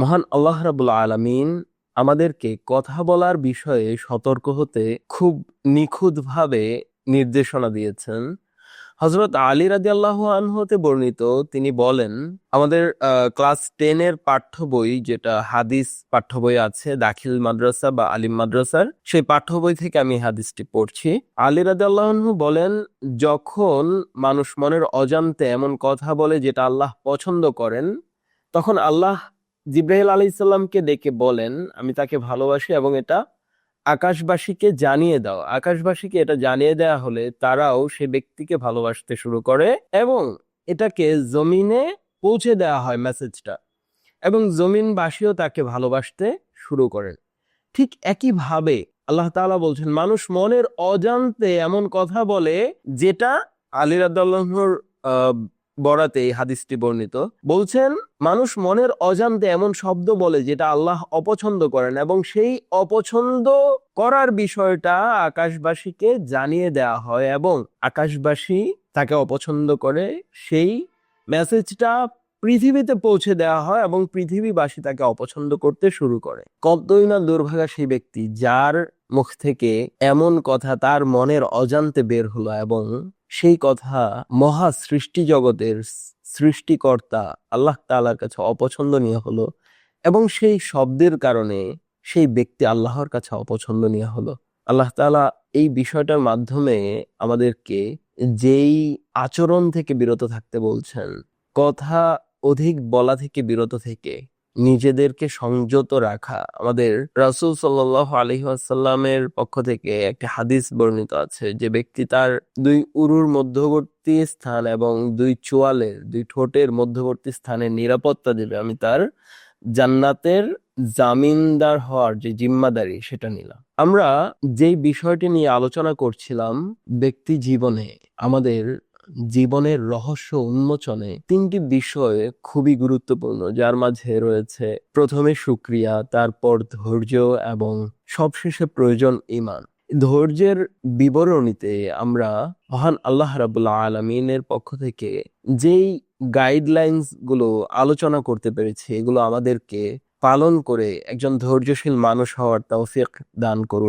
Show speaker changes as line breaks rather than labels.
মহান আল্লাহ রাবুল আলামিন আমাদেরকে কথা বলার বিষয়ে সতর্ক হতে খুব নিখুঁতভাবে নির্দেশনা দিয়েছেন। হজরত আলী রাজি আল্লাহ আনহতে বর্ণিত তিনি বলেন, আমাদের ক্লাস টেনের পাঠ্য বই যেটা হাদিস পাঠ্য বই আছে, দাখিল মাদ্রাসা বা আলিম মাদ্রাসার, সেই পাঠ্য বই থেকে আমি হাদিসটি পড়ছি। আলী রাজি আল্লাহনহু বলেন, যখন মানুষ মনের অজান্তে এমন কথা বলে যেটা আল্লাহ পছন্দ করেন, তখন আল্লাহ জিব্রাহিল আলী ইসলামকে ডেকে বলেন, আমি তাকে ভালোবাসি এবং এটা আকাশবাসীকে জানিয়ে দাও। আকাশবাসীকে এটা জানিয়ে দেওয়া হলে তারাও সে ব্যক্তিকে ভালোবাসতে শুরু করে এবং এটাকে জমিনে পৌঁছে দেওয়া হয় মেসেজটা এবং জমিনবাসীও তাকে ভালোবাসতে শুরু করেন। ঠিক একইভাবে আল্লাহ তাআলা বলছেন, মানুষ মনের অজান্তে এমন কথা বলে যেটা আলী রাদ্দাল্লাহর বরাতে এই হাদিসটি বর্ণিত। বলছেন, মানুষ মনের অজান্তে এমন শব্দ বলে যেটা আল্লাহ অপছন্দ করেন এবং সেই অপছন্দ করার বিষয়টা আকাশবাসীকে জানিয়ে দেওয়া হয় এবং আকাশবাসী তাকে অপছন্দ করে। সেই মেসেজটা পৃথিবীতে পৌঁছে দেওয়া হয় এবং পৃথিবীবাসী তাকে অপছন্দ করতে শুরু করে। কতই না দুর্ভাগা সেই ব্যক্তি যার মুখ থেকে এমন কথা তার মনের অজান্তে বের হলো এবং সেই কথা মহা সৃষ্টি জগতের সৃষ্টিকর্তা আল্লাহ তাআলার কাছে অপছন্দনীয় হলো এবং সেই শব্দের কারণে সেই ব্যক্তি আল্লাহর কাছে অপছন্দনীয় হলো। আল্লাহ তালা এই বিষয়টার মাধ্যমে আমাদেরকে যেই আচরণ থেকে বিরত থাকতে বলছেন, কথা অধিক বলা থেকে বিরত থেকে নিজেদেরকে সংযত রাখা। আমাদের রাসূল সাল্লাল্লাহু আলাইহি ওয়াসাল্লামের পক্ষ থেকে একটা হাদিস বর্ণিত আছে যে ব্যক্তি তার দুই উরুর মধ্যবর্তী স্থান এবং দুই চোয়ালের, দুই ঠোঁটের মধ্যবর্তী স্থানে নিরাপত্তা দেবে। আমি তার জান্নাতের জামিনদার হওয়ার যে জিম্মাদারি সেটা নিলাম। আমরা যেই বিষয়টি নিয়ে আলোচনা করছিলাম ব্যক্তি জীবনে আমাদের জীবনের রহস্য উন্মোচনে তিনটি বিষয় খুবই গুরুত্বপূর্ণ, যার মাঝে রয়েছে প্রথমে সুক্রিয়া, তারপর ধৈর্য এবং সবশেষে প্রয়োজন ইমান ধৈর্যের বিবরণীতে আমরা মহান আল্লাহ রাবুল্লাহ আলমিনের পক্ষ থেকে যেই গাইডলাইন্সগুলো আলোচনা করতে পেরেছি, এগুলো আমাদেরকে পালন করে একজন ধৈর্যশীল মানুষ হওয়ার তৌফিক দান করুন।